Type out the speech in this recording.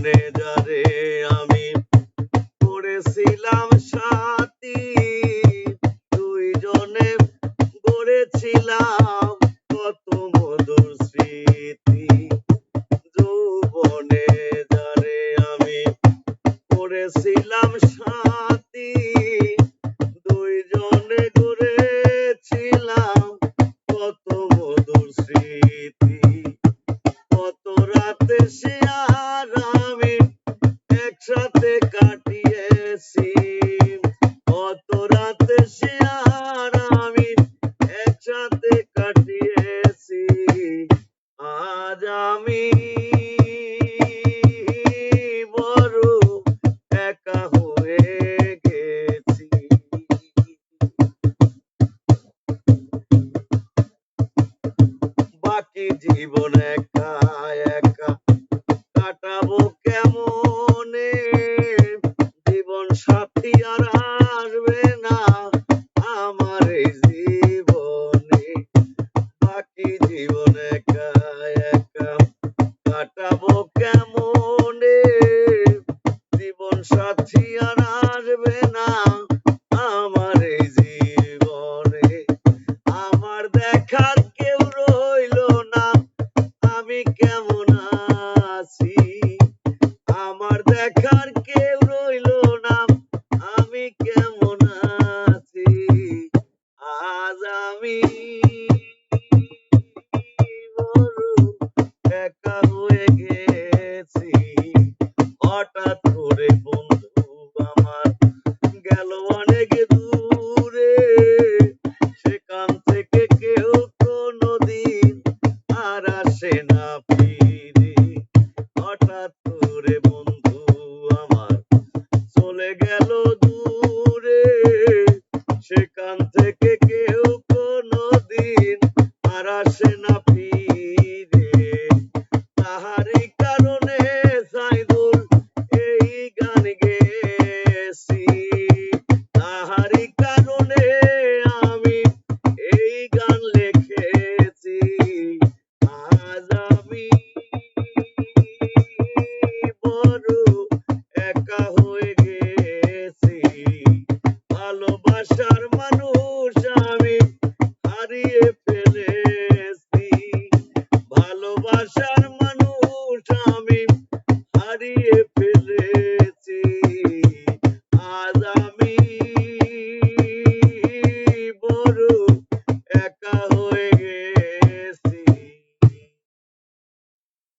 যৌবনে যারে আমি করেছিলাম সাথী। দুইজনে গড়েছিলাম কত মধুর স্মৃতি। যৌবনে যারে আমি করেছিলাম সাথী। বাকি জীবন একা একা কাটাবো কেমনে? জীবন সাথী আর আসবে না আমার এই জীবনে। বাকি জীবন একা একা কাটাবো কেমনে? জীবন সাথী আর আসবে না দূরে সেখান থেকে başlar